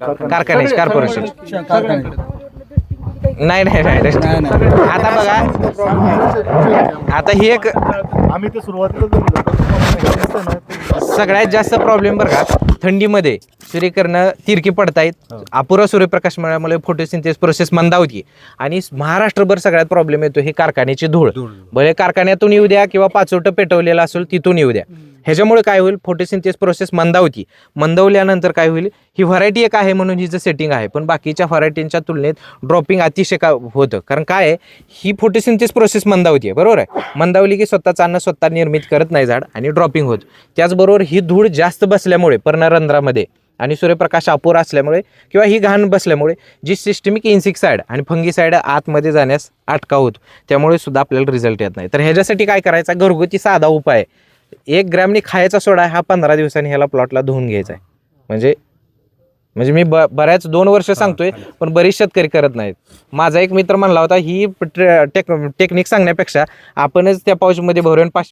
कारखान्याची कॉर्पोरेशन नाही नाही नाही नाही, नाही. आता बघा आता ही एक आम्ही ते सुरुवातीला जर दिसतंय ना, ते सगळ्यात जास्त प्रॉब्लेम बरं का थंडीमध्ये सूर्यकिरणं तिरकी पडतायत. अपुरा सूर्यप्रकाश मिळाल्यामुळे फोटोसिंथेस प्रोसेस मंदावती आणि महाराष्ट्रभर सगळ्यात प्रॉब्लेम येतो हे कारखान्याची धूळ. भले कारखान्यातून येऊ द्या किंवा पाचोटं पेटवलेलं असेल तिथून येऊ द्या. ह्याच्यामुळे काय होईल? फोटोसिंथेस प्रोसेस मंदावती. मंदावल्यानंतर काय होईल? ही व्हरायटी एक आहे म्हणून हिचं सेटिंग आहे पण बाकीच्या व्हरायटींच्या तुलनेत ड्रॉपिंग अतिशय का होतं. कारण काय आहे? ही फोटोसिंथेस प्रोसेस मंदावती आहे बरोबर आहे? मंदावली की स्वतःचा अन्न स्वतः निर्मित करत नाही झाड आणि ड्रॉपिंग होत. त्याचबरोबर ही धूळ जास्त बसल्यामुळे पर्णरंध्रामध्ये आणि सूर्यप्रकाश अपुरा असल्यामुळे किंवा ही घाण बसल्यामुळे जी सिस्टमिक इन्सिक्साईड आणि फंगीसाईड आतमध्ये जाण्यास अटका होतो. त्यामुळे सुद्धा आपल्याला रिझल्ट येत नाही. तर ह्याच्यासाठी काय करायचा? घरगुती साधा उपाय आहे. एक ग्रॅमनी खायचा सोडा हा पंधरा दिवसांनी ह्याला प्लॉटला धुवून घ्यायचा आहे म्हणजे म्हणजे मी ब बऱ्याच दोन वर्ष सांगतोय पण बरीच शेतकरी करत नाहीत. माझा एक मित्र म्हणला होता ही टेक टेक्निक सांगण्यापेक्षा आपणच त्या पाऊचमध्ये भरून पाच